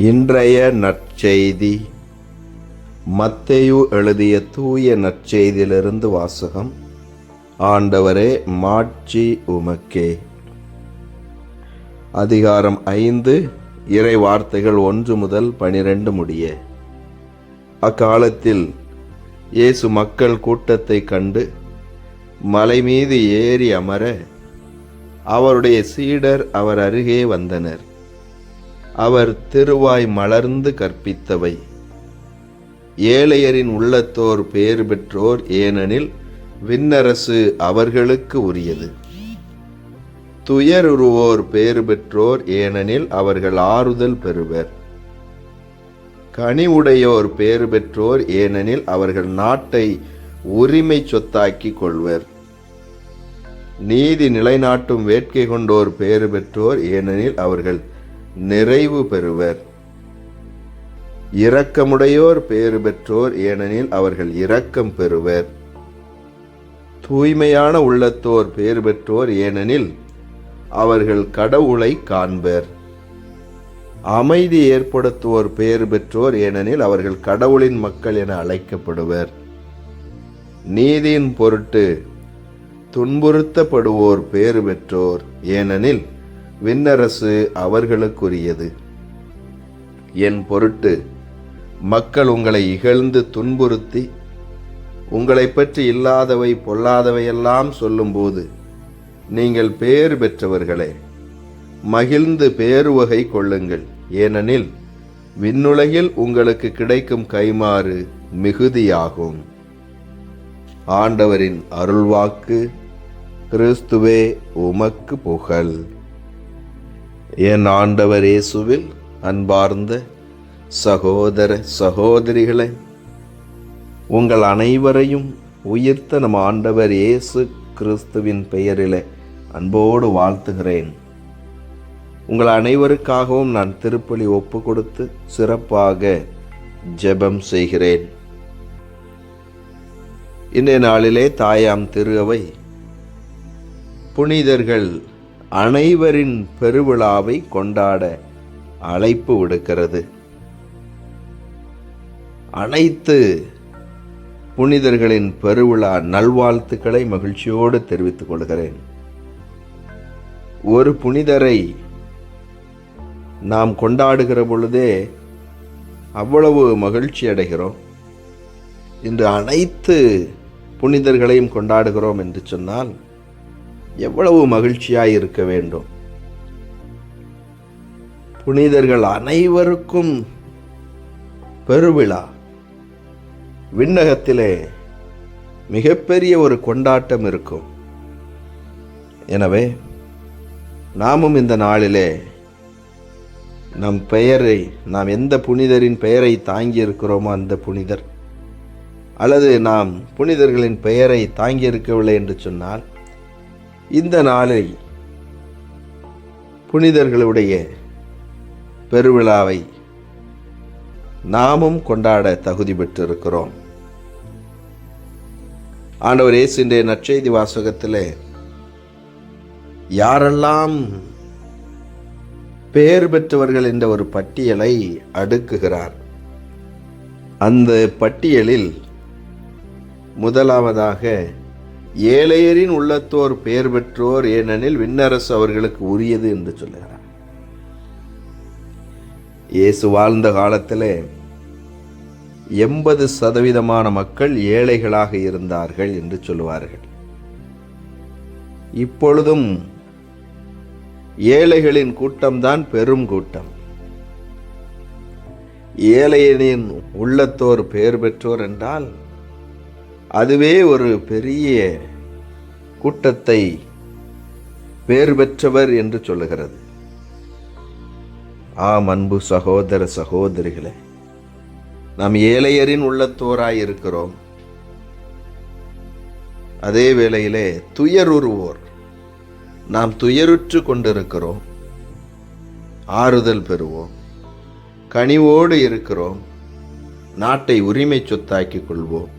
இன்றைய நற்செய்தி மத்தேயு எழுதிய தூய நற்செய்தியிலிருந்து வாசகம். ஆண்டவரே மாட்சி உமக்கே. அதிகாரம் ஐந்து இறை வார்த்தைகள் ஒன்று முதல் பனிரெண்டு முடிய. அக்காலத்தில் இயேசு மக்கள் கூட்டத்தை கண்டு மலை மீது ஏறி அமர அவருடைய சீடர் அவர் அருகே வந்தனர். அவர் திருவாய் மலர்ந்து கற்பித்தவை. ஏழையரின் உள்ளத்தோர் பேறு பெற்றோர் ஏனெனில் விண்ணரசு அவர்களுக்கு உரியது. துயருருவோர் பேறு பெற்றோர் ஏனெனில் அவர்கள் ஆறுதல் பெறுவர். கனிவுடையோர் பேறு பெற்றோர் ஏனெனில் அவர்கள் நாட்டை உரிமை சொத்தாக்கிக் கொள்வர். நீதி நிலைநாட்டும் வேட்கை கொண்டோர் பேறு பெற்றோர் ஏனெனில் அவர்கள் நிறைவு பெறுவர். இரக்கமுடையோர் பேறு பெற்றோர் ஏனெனில் அவர்கள் இரக்கம் பெறுவர். தூய்மையான உள்ளத்தோர் பேறு பெற்றோர் ஏனெனில் அவர்கள் கடவுளை காண்பர். அமைதி ஏற்படுத்துவோர் பேறு பெற்றோர் ஏனெனில் அவர்கள் கடவுளின் மக்கள் என அழைக்கப்படுவர். நீதியின் பொருட்டு துன்புறுத்தப்படுவோர் பேறு பெற்றோர் ஏனெனில் விண்ணரசு அவர்களுக்குரியது. என் பொருட்டு மக்கள் உங்களை இகழ்ந்து துன்புறுத்தி உங்களை பற்றி இல்லாதவை பொல்லாதவையெல்லாம் சொல்லும்போது நீங்கள் பேறு பெற்றவர்களே மகிழ்ந்து பேருவகை கொள்ளுங்கள். ஏனெனில் விண்ணுலகில் உங்களுக்கு கிடைக்கும் கைமாறு மிகுதியாகும். ஆண்டவரின் அருள்வாக்கு கிறிஸ்துவே உமக்கு புகழ். என் ஆண்டவர் இயேசுவில் அன்பார்ந்த சகோதர சகோதரிகளே உங்கள் அனைவரையும் உயிர்த்த நம் ஆண்டவர் இயேசு கிறிஸ்துவின் பெயரிலே அன்போடு வாழ்த்துகிறேன். உங்கள் அனைவருக்காகவும் நான் திருப்பலி ஒப்பு கொடுத்து சிறப்பாக ஜெபம் செய்கிறேன். இன்றைய நாளிலே தாயாம் திரு அவை புனிதர்கள் அனைவரின் பெருவிழாவை கொண்டாட அழைப்பு விடுக்கிறது. அனைத்து புனிதர்களின் பெருவிழா நல்வாழ்த்துக்களை மகிழ்ச்சியோடு தெரிவித்துக் கொள்கிறேன். ஒரு புனிதரை நாம் கொண்டாடுகிற பொழுதே அவ்வளவு மகிழ்ச்சி அடைகிறோம். இன்று அனைத்து புனிதர்களையும் கொண்டாடுகிறோம் என்று சொன்னால் எவ்வளவு மகிழ்ச்சியாய் இருக்க வேண்டும்? புனிதர்கள் அனைவருக்கும் பெருவிழா. விண்ணகத்திலே மிகப்பெரிய ஒரு கொண்டாட்டம் இருக்கும். எனவே நாமும் இந்த நாளிலே நம் பெயரை நாம் எந்த புனிதரின் பெயரை தாங்கி இருக்கிறோமோ அந்த புனிதர். அல்லது நாம் புனிதர்களின் பெயரை தாங்கியிருக்கவில்லை என்று சொன்னால் இந்த நாளை புனிதர்களுடைய பெருவிழாவை நாமும் கொண்டாட தகுதி பெற்றிருக்கிறோம். ஆண்டவர் இயேசுடைய நற்செய்தி வாசகத்திலே யாரெல்லாம் பெயர் பெற்றவர்கள் என்ற ஒரு பட்டியலை அடுக்குகிறார். அந்த பட்டியலில் முதலாவதாக ஏழையரின் உள்ளத்தோர் பெயர் பெற்றோர் ஏனெனில் விண்ணரசு அவர்களுக்கு உரியது என்று சொல்லுகிறார். இயேசு வாழ்ந்த காலத்திலே எண்பது சதவீதமான மக்கள் ஏழைகளாக இருந்தார்கள் என்று சொல்லுவார்கள். இப்பொழுதும் ஏழைகளின் கூட்டம்தான் பெரும் கூட்டம். ஏழையனின் உள்ளத்தோர் பெயர் பெற்றோர் என்றால் அதுவே ஒரு பெரிய கூட்டத்தை பேர் பெற்றவர் என்று சொல்லுகிறது. ஆம் அன்பு சகோதர சகோதரிகளே நாம் ஏழையரின் உள்ளத்தோராய் இருக்கிறோம். அதே வேளையிலே துயருருவோர் நாம் துயருற்று கொண்டிருக்கிறோம். ஆறுதல் பெறுவோம். கனிவோடு இருக்கிறோம். நாட்டை உரிமை சொத்தாக்கிக் கொள்வோம்.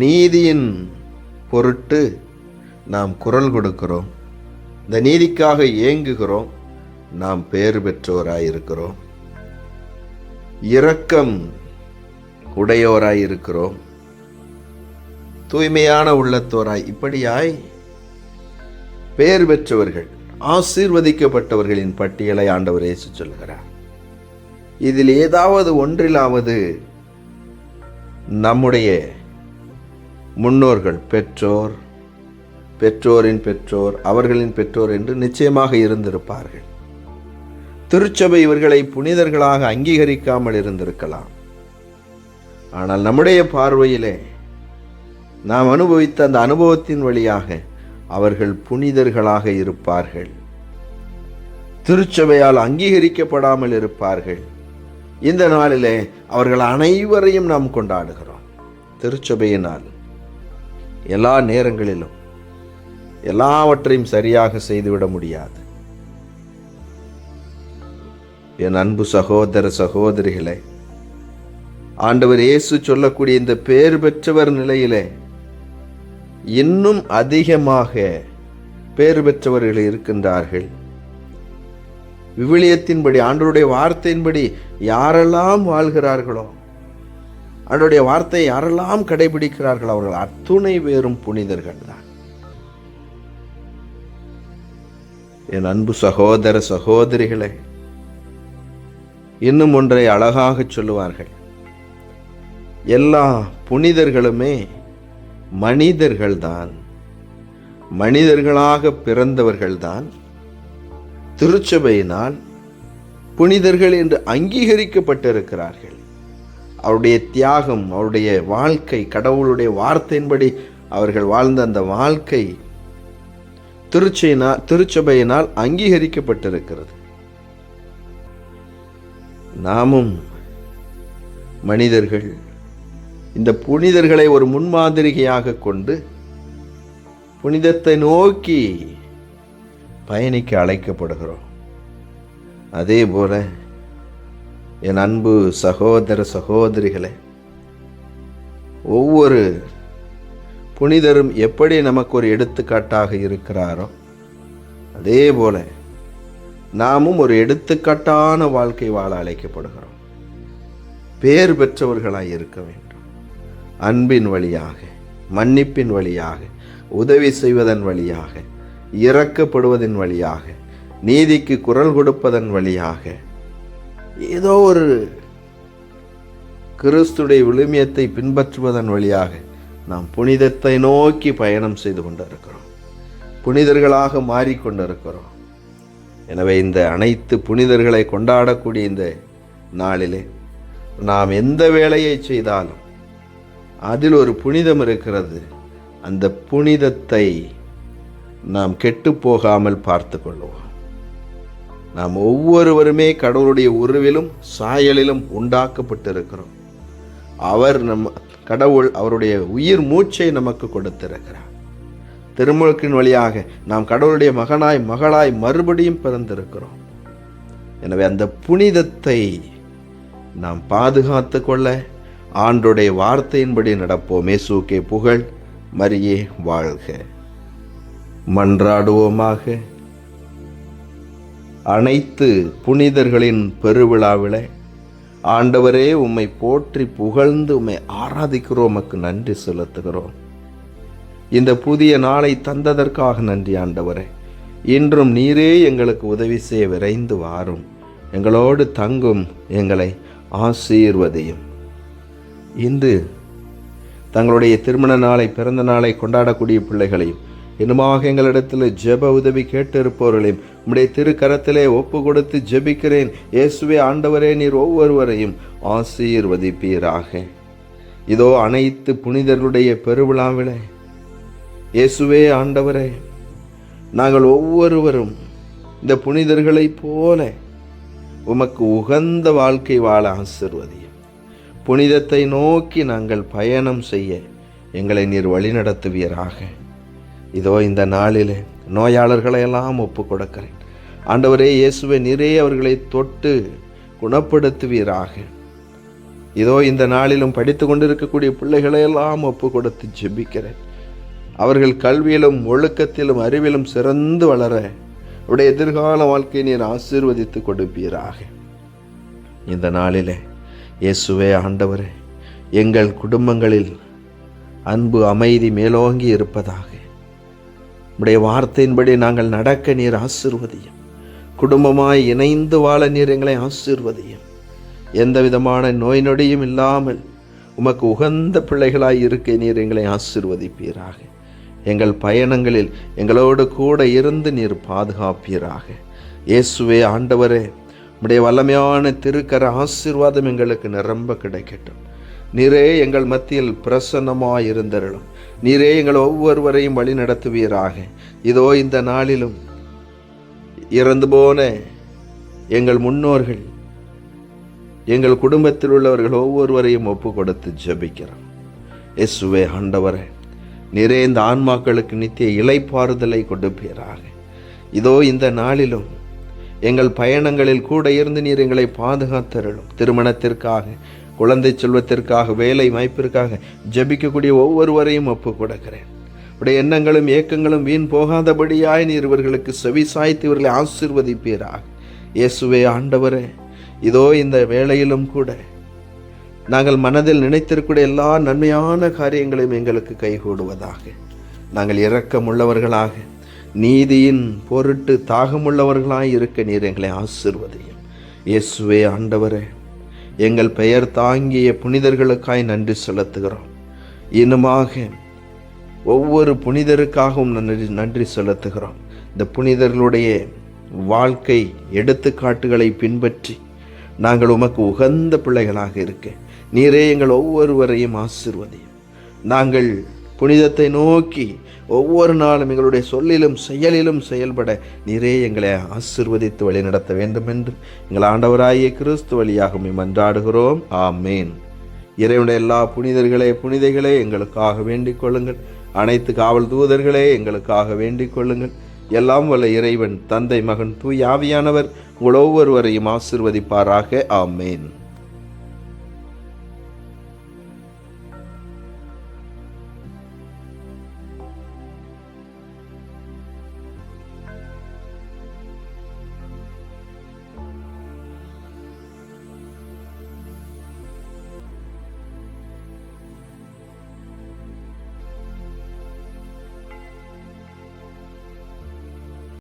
நீதியின் பொருட்டு நாம் குரல் கொடுக்கிறோம். இந்த நீதிக்காக ஏங்குகிறோம் நாம் பேறு பெற்றோராயிருக்கிறோம். இரக்கம் உடையோராயிருக்கிறோம். தூய்மையான உள்ளத்தோராய் இப்படியாய் பெயர் பெற்றவர்கள் ஆசீர்வதிக்கப்பட்டவர்களின் பட்டியலை ஆண்டவர் இயேசு சொல்கிறார் இதில் ஏதாவது ஒன்றிலாவது நம்முடைய முன்னோர்கள் பெற்றோர் பெற்றோரின் பெற்றோர் அவர்களின் பெற்றோர் என்று நிச்சயமாக இருந்திருப்பார்கள். திருச்சபை இவர்களை புனிதர்களாக அங்கீகரிக்காமல் இருந்திருக்கலாம். ஆனால் நம்முடைய பார்வையிலே நாம் அனுபவித்த அந்த அனுபவத்தின் வழியாக அவர்கள் புனிதர்களாக இருப்பார்கள். திருச்சபையால் அங்கீகரிக்கப்படாமல் இருப்பார்கள். இந்த நாளிலே அவர்கள் அனைவரையும் நாம் கொண்டாடுகிறோம். திருச்சபையினால் எல்லா நேரங்களிலும் எல்லாவற்றையும் சரியாக செய்துவிட முடியாது. என் அன்பு சகோதர சகோதரிகளே ஆண்டவர் இயேசு சொல்லக்கூடிய இந்த பேர் பெற்றவர் நிலையிலே இன்னும் அதிகமாக பேர் பெற்றவர்கள் இருக்கின்றார்கள். விவிலியத்தின்படி ஆண்டவருடைய வார்த்தையின்படி யாரெல்லாம் வாழ்கிறார்களோ அவருடைய வார்த்தையை யாரெல்லாம் கடைபிடிக்கிறார்கள் அவர்கள்? அத்துணை பேரும் புனிதர்கள் தான். என் அன்பு சகோதர சகோதரிகளே இன்னும் ஒன்றை அழகாக சொல்லுவார்கள். எல்லா புனிதர்களுமே மனிதர்கள்தான். மனிதர்களாக பிறந்தவர்கள்தான். திருச்சபையினால் புனிதர்கள் என்று அங்கீகரிக்கப்பட்டிருக்கிறார்கள். அவருடைய தியாகம் அவருடைய வாழ்க்கை கடவுளுடைய வார்த்தையின்படி அவர்கள் வாழ்ந்த அந்த வாழ்க்கை திருச்சையினால் திருச்சபையினால் அங்கீகரிக்கப்பட்டிருக்கிறது. நாமும் மனிதர்கள் இந்த புனிதர்களை ஒரு முன்மாதிரிகையாக கொண்டு புனிதத்தை நோக்கி பயணிக்க அழைக்கப்படுகிறோம். அதே போல என் அன்பு சகோதர சகோதரிகளே ஒவ்வொரு புனிதரும் எப்படி நமக்கு ஒரு எடுத்துக்காட்டாக இருக்கிறாரோ அதே போல நாமும் ஒரு எடுத்துக்காட்டான வாழ்க்கை வாழ அழைக்கப்படுகிறோம். பேர் பெற்றவர்களாய் இருக்க வேண்டும். அன்பின் வழியாக மன்னிப்பின் வழியாக உதவி செய்வதன் வழியாக இறக்கப்படுவதன் வழியாக நீதிக்கு குரல் கொடுப்பதன் வழியாக ஏதோ ஒரு கிறிஸ்துடைய விழுமியத்தை பின்பற்றுவதன் வழியாக நாம் புனிதத்தை நோக்கி பயணம் செய்து கொண்டிருக்கிறோம். புனிதர்களாக மாறிக்கொண்டிருக்கிறோம். எனவே இந்த அனைத்து புனிதர்களை கொண்டாடக்கூடிய இந்த நாளிலே நாம் எந்த வேலையை செய்தாலும் அதில் ஒரு புனிதம் இருக்கிறது. அந்த புனிதத்தை நாம் கெட்டு போகாமல் பார்த்து கொள்வோம். நாம் ஒவ்வொருவருமே கடவுளுடைய உருவிலும் சாயலிலும் உண்டாக்கப்பட்டிருக்கிறோம். அவர் நம் கடவுள் அவருடைய உயிர் மூச்சை நமக்கு கொடுத்திருக்கிறார். திருமுழுக்கின் வழியாக நாம் கடவுளுடைய மகனாய் மகளாய் மறுபடியும் பிறந்திருக்கிறோம். எனவே அந்த புனிதத்தை நாம் பாதுகாத்து கொள்ள ஆண்டுடைய வார்த்தையின்படி நடப்போமே. சூக்கே புகழ் மரியே வாழ்க. மன்றாடுவோமாக. அனைத்து புனிதர்களின் பெருவிழாவிலே ஆண்டவரே உம்மை போற்றி புகழ்ந்து உம்மை ஆராதிக்கிறோம் உமக்கு நன்றி செலுத்துகிறோம். இந்த புதிய நாளை தந்ததற்காக நன்றி ஆண்டவரே. இன்றும் நீரே எங்களுக்கு உதவி செய்ய விரைந்து வாரும். எங்களோடு தங்கும் எங்களை ஆசீர்வதியும். இன்று தங்களுடைய திருமண நாளை பிறந்த நாளை கொண்டாடக்கூடிய பிள்ளைகளையும் இன்னுமாக எங்களிடத்தில் ஜெப உதவி கேட்டிருப்பவர்களையும் உம்முடைய திருக்கரத்திலே ஒப்பு கொடுத்து ஜெபிக்கிறேன். இயேசுவே ஆண்டவரே நீர் ஒவ்வொருவரையும் ஆசீர்வதிப்பீராக. இதோ அனைத்து புனிதர்களுடைய பெருவிழாவிலே இயேசுவே ஆண்டவரே நாங்கள் ஒவ்வொருவரும் இந்த புனிதர்களைப் போல உமக்கு உகந்த வாழ்க்கை வாழ ஆசிர்வதியும். புனிதத்தை நோக்கி நாங்கள் பயணம் செய்ய எங்களை நீர் வழிநடத்துவீராக. இதோ இந்த நாளிலே நோயாளர்களை எல்லாம் ஒப்பு கொடுக்கிறேன் ஆண்டவரே இயேசுவை நிறைய அவர்களை தொட்டு குணப்படுத்துவீராக. இதோ இந்த நாளிலும் படித்து கொண்டிருக்கக்கூடிய பிள்ளைகளையெல்லாம் ஒப்பு கொடுத்து ஜெபிக்கிறேன். அவர்கள் கல்வியிலும் ஒழுக்கத்திலும் அறிவிலும் சிறந்து வளர உடைய எதிர்கால வாழ்க்கையை நீர் ஆசீர்வதித்து கொடுப்பீராக. இந்த நாளிலே இயேசுவே ஆண்டவரே எங்கள் குடும்பங்களில் அன்பு அமைதி மேலோங்கி இருப்பதாக உடைய வார்த்தையின்படி நாங்கள் நடக்க நீர் ஆசிர்வதியும். குடும்பமாய் இணைந்து வாழ நீர் எங்களை ஆசிர்வதியும். எந்த விதமான நோய் நொடியும் இல்லாமல் உமக்கு உகந்த பிள்ளைகளாய் இருக்க நீர் எங்களை ஆசிர்வதிப்பீராக. எங்கள் பயணங்களில் எங்களோடு கூட இருந்து நீர் பாதுகாப்பீராக. இயேசுவே ஆண்டவரே உடைய வல்லமையான திருக்கர ஆசீர்வாதம் எங்களுக்கு நிரம்ப கிடைக்கட்டும். நிறைய எங்கள் மத்தியில் பிரசன்னமாக இருந்தருளும். நீரே எங்கள் ஒவ்வொருவரையும் வழி நடத்துவீராக. இதோ இந்த நாளிலும் இறந்து போன எங்கள் முன்னோர்கள் எங்கள் குடும்பத்தில் உள்ளவர்கள் ஒவ்வொருவரையும் ஒப்பு கொடுத்து ஜபிக்கிறோம். எஸ்வே ஆண்டவரே நிறைய இந்த ஆன்மாக்களுக்கு நித்திய இலைப்பாறுதலை கொடுப்பீராக. இதோ இந்த நாளிலும் எங்கள் பயணங்களில் கூட இருந்து நீர் எங்களை பாதுகாத்தருளும். திருமணத்திற்காக குழந்தை செல்வத்திற்காக வேலை வாய்ப்பிற்காக ஜெபிக்கக்கூடிய ஒவ்வொருவரையும் ஒப்பு கொடுக்கிறேன் உடைய எண்ணங்களும் ஏக்கங்களும் வீண் போகாதபடியாய் நீர் இவர்களுக்கு செவி சாய்த்து இவர்களை ஆசிர்வதிப்பீராக. இயேசுவே ஆண்டவரே இதோ இந்த வேளையிலும் கூட நாங்கள் மனதில் நினைத்திருக்கூடிய எல்லா நன்மையான காரியங்களையும் எங்களுக்கு கைகூடுவதாக. நாங்கள் இரக்கமுள்ளவர்களாக நீதியின் பொருட்டு தாகமுள்ளவர்களாய் இருக்க நீர் எங்களை ஆசிர்வதையும். இயேசுவே ஆண்டவரே எங்கள் பெயர் தாங்கிய புனிதர்களுக்காய் நன்றி செலுத்துகிறோம். இன்னுமாக ஒவ்வொரு புனிதருக்காகவும் நன்றி நன்றி செலுத்துகிறோம். இந்த புனிதர்களுடைய வாழ்க்கை எடுத்துக்காட்டுகளை பின்பற்றி நாங்கள் உமக்கு உகந்த பிள்ளைகளாக இருக்க நீரே எங்கள் ஒவ்வொருவரையும் ஆசிர்வதையும். நாங்கள் புனிதத்தை நோக்கி ஒவ்வொரு நாளும் எங்களுடைய சொல்லிலும் செயலிலும் செயல்பட நிறைய எங்களை ஆசிர்வதித்து வழிநடத்த வேண்டும் என்று எங்கள் ஆண்டவராகிய கிறிஸ்து வழியாக மன்றாடுகிறோம். ஆமேன். இறைவனுடைய எல்லா புனிதர்களே புனிதைகளே எங்களுக்காக வேண்டிக் கொள்ளுங்கள். அனைத்து காவல் தூதர்களே எங்களுக்காக வேண்டிக் கொள்ளுங்கள். எல்லாம் வல்ல இறைவன் தந்தை மகன் தூய் ஆவியானவர் உங்கள் ஒவ்வொருவரையும் ஆசிர்வதிப்பாராக. ஆமேன்.